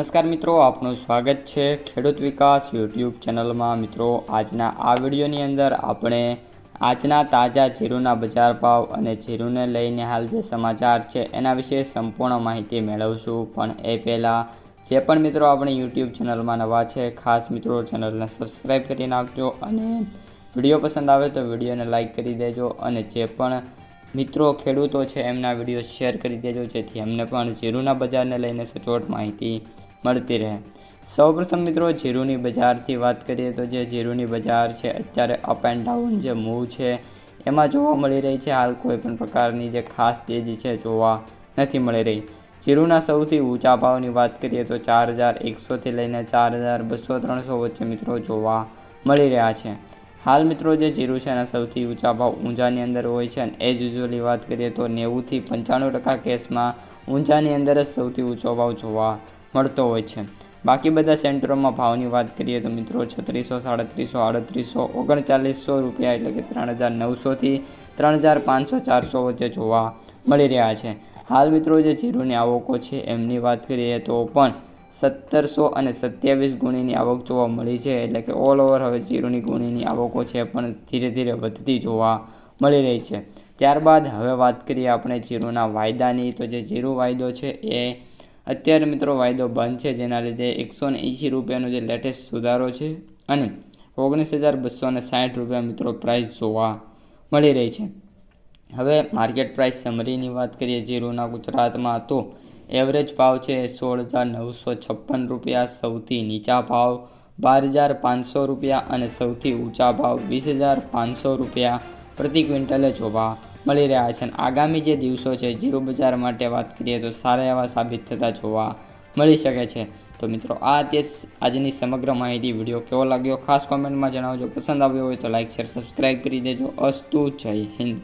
નમસ્કાર મિત્રો, આપનું સ્વાગત છે ખેડૂત વિકાસ યુટ્યુબ ચેનલમાં. મિત્રો, આજના આ વિડીયોની અંદર આપણે આજના તાજા જીરુના બજાર ભાવ અને જીરુને લઈને હાલ જે સમાચાર છે એના વિશે સંપૂર્ણ માહિતી મેળવશું. પણ એ પહેલાં, જે પણ મિત્રો આપણે યુટ્યુબ ચેનલમાં નવા છે, ખાસ મિત્રો ચેનલને સબસ્ક્રાઈબ કરી નાખજો અને વીડિયો પસંદ આવે તો વિડીયોને લાઇક કરી દેજો અને જે પણ મિત્રો ખેડૂતો છે એમના વીડિયો શેર કરી દેજો, જેથી એમને પણ જીરુના બજારને લઈને સચોટ માહિતી મળતી રહે. સૌપ્રથમ મિત્રો, જીરુની બજારથી વાત કરીએ તો જે જીરુની બજાર છે, અત્યારે અપ એન્ડ ડાઉન જે મૂવ છે, એમાં જોવા મળી રહી છે, હાલ કોઈ પણ પ્રકારની જે ખાસ તેજી છે, જોવા નથી મળી રહી. જીરુના સૌથી ઊંચા ભાવની વાત કરીએ તો ચાર હજાર એકસોથી લઈને ચાર હજાર બસો ત્રણસો વચ્ચે મિત્રો જોવા મળી રહ્યા છે. હાલ મિત્રો, જે જીરું છે, એના સૌથી ઊંચા ભાવ ઊંઝાની અંદર હોય છે અને એ જ યુઝ્યુઅલી વાત કરીએ તો નેવુંથી પંચાણું ટકા કેસમાં ઊંઝાની અંદર જ સૌથી ઊંચો ભાવ જોવા મળતો હોય છે. બાકી બધા સેન્ટરોમાં ભાવની વાત કરીએ તો મિત્રો છત્રીસો, સાડત્રીસો, આડત્રીસો, ઓગણચાલીસો રૂપિયા એટલે કે ત્રણ હજાર નવસોથી ત્રણ હજાર પાંચસો ચારસો વચ્ચે જોવા મળી રહ્યા છે. હાલ મિત્રો જે જીરુની આવકો છે એમની વાત કરીએ તો પણ સત્તરસો અને સત્યાવીસ ગુણીની આવક જોવા મળી છે એટલે કે ઓલ ઓવર હવે જીરોની ગુણીની આવકો છે પણ ધીરે ધીરે વધતી જોવા મળી રહી છે. ત્યારબાદ હવે વાત કરીએ આપણે જીરોના વાયદાની તો જે જીરો વાયદો છે એ અત્યારે મિત્રો વાયદો બંધ છે, જેના લીધે એકસો ને એંશી રૂપિયાનો જે લેટેસ્ટ સુધારો છે અને ઓગણીસ હજાર બસો ને સાઠ રૂપિયા મિત્રો પ્રાઇસ જોવા મળી રહી છે. હવે માર્કેટ પ્રાઇસ સમરીની વાત કરીએ, જીરોના ગુજરાતમાં તો એવરેજ ભાવ છે સોળ હજાર નવસો છપ્પન રૂપિયા, સૌથી નીચા ભાવ બાર હજાર પાંચસો રૂપિયા અને સૌથી ઊંચા ભાવ વીસ હજાર પાંચસો રૂપિયા પ્રતિ ક્વિન્ટલે જોવા મળી રહ્યા છે અને આગામી જે દિવસો છે, જીરો બજાર માટે વાત કરીએ તો સારા એવા સાબિત થતા જોવા મળી શકે છે. તો મિત્રો, આ તે આજની સમગ્ર માહિતી. વીડિયો કેવો લાગ્યો? ખાસ કોમેન્ટમાં જણાવજો. પસંદ આવ્યો હોય તો લાઇક શેર સબસ્ક્રાઈબ કરી દેજો. અસ્તુ જય હિન્દ.